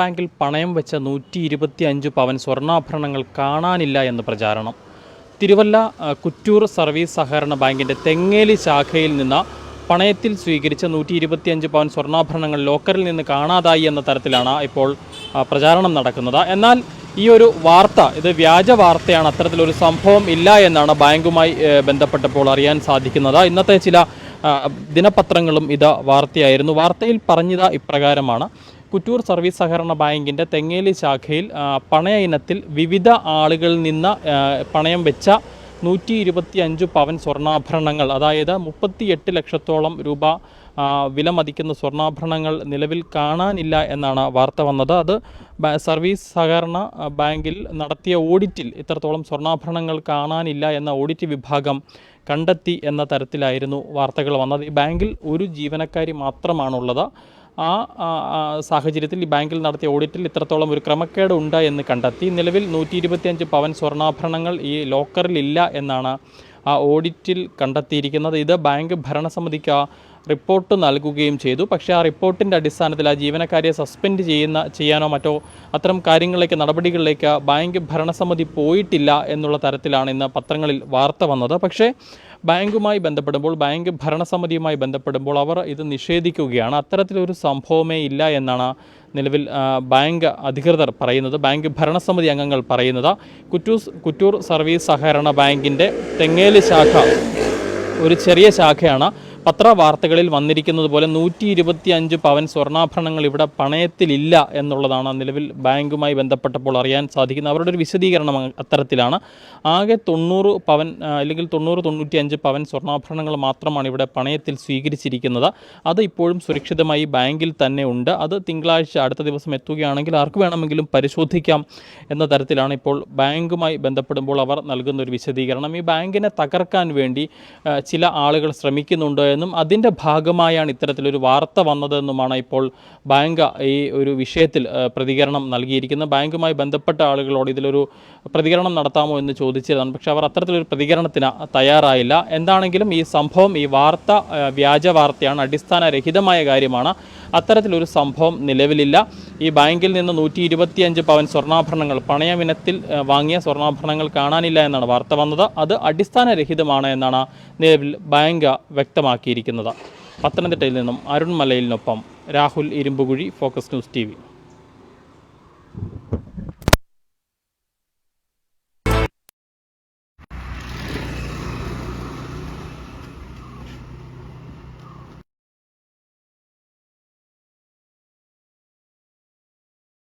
ബാങ്കിൽ പണയം വെച്ച നൂറ്റി ഇരുപത്തി അഞ്ച് പവൻ സ്വർണാഭരണങ്ങൾ കാണാനില്ല എന്ന് പ്രചാരണം. തിരുവല്ല കുറ്റൂർ സർവീസ് സഹകരണ ബാങ്കിന്റെ തെങ്ങേലി ശാഖയിൽ നിന്ന് പണയത്തിൽ സ്വീകരിച്ച നൂറ്റി ഇരുപത്തിയഞ്ച് പവൻ സ്വർണാഭരണങ്ങൾ ലോക്കറിൽ നിന്ന് കാണാതായി എന്ന തരത്തിലാണ് ഇപ്പോൾ പ്രചാരണം നടക്കുന്നത്. എന്നാൽ ഈ ഒരു വാർത്ത ഇത് വ്യാജ വാർത്തയാണ്. അത്തരത്തിലൊരു സംഭവം ഇല്ല എന്നാണ് ബാങ്കുമായി ബന്ധപ്പെട്ടപ്പോൾ അറിയാൻ സാധിക്കുന്നത്. ഇന്നത്തെ ചില ദിനപത്രങ്ങളും ഇത് വാർത്തയായിരുന്നു. വാർത്തയിൽ പറഞ്ഞത് ഇപ്രകാരമാണ്. കുറ്റൂർ സർവീസ് സഹകരണ ബാങ്കിന്റെ തെങ്ങേലി ശാഖയിൽ പണയ ഇനത്തിൽ വിവിധ ആളുകളിൽ നിന്ന് പണയം വെച്ച നൂറ്റി ഇരുപത്തി അഞ്ച് പവൻ സ്വർണാഭരണങ്ങൾ അതായത് മുപ്പത്തിയെട്ട് ലക്ഷത്തോളം രൂപ വില മതിക്കുന്ന സ്വർണാഭരണങ്ങൾ നിലവിൽ കാണാനില്ല എന്നാണ് വാർത്ത വന്നത്. അത് സർവീസ് സഹകരണ ബാങ്കിൽ നടത്തിയ ഓഡിറ്റിൽ ഇത്രത്തോളം സ്വർണാഭരണങ്ങൾ കാണാനില്ല എന്ന ഓഡിറ്റ് വിഭാഗം കണ്ടെത്തി എന്ന തരത്തിലായിരുന്നു വാർത്തകൾ വന്നത്. ഈ ബാങ്കിൽ ഒരു ജീവനക്കാരി മാത്രമാണുള്ളത്. ആ സാഹചര്യത്തിൽ ഈ ബാങ്കിൽ നടത്തിയ ഓഡിറ്റിൽ ഇത്രത്തോളം ഒരു ക്രമക്കേട് ഉണ്ട് എന്ന് കണ്ടെത്തി. നിലവിൽ നൂറ്റി ഇരുപത്തിയഞ്ച് പവൻ സ്വർണാഭരണങ്ങൾ ഈ ലോക്കറിലില്ല എന്നാണ് ആ ഓഡിറ്റിൽ കണ്ടെത്തിയിരിക്കുന്നത്. ഇത് ബാങ്ക് ഭരണസമിതിക്ക് റിപ്പോർട്ട് നൽകുകയും ചെയ്തു. പക്ഷേ ആ റിപ്പോർട്ടിന്റെ അടിസ്ഥാനത്തിൽ ആ ജീവനക്കാരെ സസ്പെൻഡ് ചെയ്യുന്ന ചെയ്യാനോ മറ്റോ അത്തരം കാര്യങ്ങളിലേക്ക് നടപടികളിലേക്ക് ബാങ്ക് ഭരണസമിതി പോയിട്ടില്ല എന്നുള്ള തരത്തിലാണ് ഇന്ന് പത്രങ്ങളിൽ വാർത്ത വന്നത്. പക്ഷേ ബാങ്കുമായി ബന്ധപ്പെടുമ്പോൾ ബാങ്ക് ഭരണസമിതിയുമായി ബന്ധപ്പെടുമ്പോൾ അവർ ഇത് നിഷേധിക്കുകയാണ്. അത്തരത്തിലൊരു സംഭവമേ ഇല്ല എന്നാണ് നിലവിൽ ബാങ്ക് അധികൃതർ പറയുന്നത്. ബാങ്ക് ഭരണസമിതി അംഗങ്ങൾ പറയുന്നത്. കുറ്റൂസ് കുറ്റൂർ സർവീസ് സഹകരണ ബാങ്കിന്റെ തെങ്ങേലി ശാഖ ഒരു ചെറിയ ശാഖയാണ്. പത്രവാർത്തകളിൽ വന്നിരിക്കുന്നത് പോലെ നൂറ്റി ഇരുപത്തി അഞ്ച് പവൻ സ്വർണാഭരണങ്ങൾ ഇവിടെ പണയത്തിലില്ല എന്നുള്ളതാണ് നിലവിൽ ബാങ്കുമായി ബന്ധപ്പെട്ടപ്പോൾ അറിയാൻ സാധിക്കുന്നത്. അവരുടെ ഒരു വിശദീകരണം അത്തരത്തിലാണ്. ആകെ തൊണ്ണൂറ് പവൻ അല്ലെങ്കിൽ തൊണ്ണൂറ് തൊണ്ണൂറ്റി അഞ്ച് പവൻ സ്വർണാഭരണങ്ങൾ മാത്രമാണ് ഇവിടെ പണയത്തിൽ സ്വീകരിച്ചിരിക്കുന്നത്. അത് ഇപ്പോഴും സുരക്ഷിതമായി ബാങ്കിൽ തന്നെ ഉണ്ട്. അത് തിങ്കളാഴ്ച അടുത്ത ദിവസം എത്തുകയാണെങ്കിൽ ആർക്ക് വേണമെങ്കിലും പരിശോധിക്കാം എന്ന തരത്തിലാണ് ഇപ്പോൾ ബാങ്കുമായി ബന്ധപ്പെടുമ്പോൾ അവർ നൽകുന്ന ഒരു വിശദീകരണം. ഈ ബാങ്കിനെ തകർക്കാൻ വേണ്ടി ചില ആളുകൾ ശ്രമിക്കുന്നുണ്ട് എന്നും അതിന്റെ ഭാഗമായാണ് ഇത്തരത്തിലൊരു വാർത്ത വന്നതെന്നുമാണ് ഇപ്പോൾ ബാങ്ക് ഈ ഒരു വിഷയത്തിൽ പ്രതികരണം നൽകിയിരിക്കുന്നത്. ബാങ്കുമായി ബന്ധപ്പെട്ട ആളുകളോട് ഇതിലൊരു പ്രതികരണം നടത്താമോ എന്ന് ചോദിച്ചിരുന്നു പക്ഷേ അവർ അത്തരത്തിലൊരു പ്രതികരണത്തിന് തയ്യാറായില്ല. എന്താണെങ്കിലും ഈ സംഭവം ഈ വാർത്ത വ്യാജ വാർത്തയാണ് അടിസ്ഥാനരഹിതമായ കാര്യമാണ്. അത്തരത്തിലൊരു സംഭവം നിലവിലില്ല. ഈ ബാങ്കിൽ നിന്ന് നൂറ്റി ഇരുപത്തിയഞ്ച് പവൻ സ്വർണാഭരണങ്ങൾ പണയവിനത്തിൽ വാങ്ങിയ സ്വർണാഭരണങ്ങൾ കാണാനില്ല എന്നാണ് വാർത്ത വന്നത്. അത് അടിസ്ഥാനരഹിതമാണ് എന്നാണ് നിലവിൽ ബാങ്ക് വ്യക്തമാക്കിയിരിക്കുന്നത് പത്തനംതിട്ടയിൽ നിന്നും Arun മലയിലിനൊപ്പം Rahul Irumbukuzhi focus news T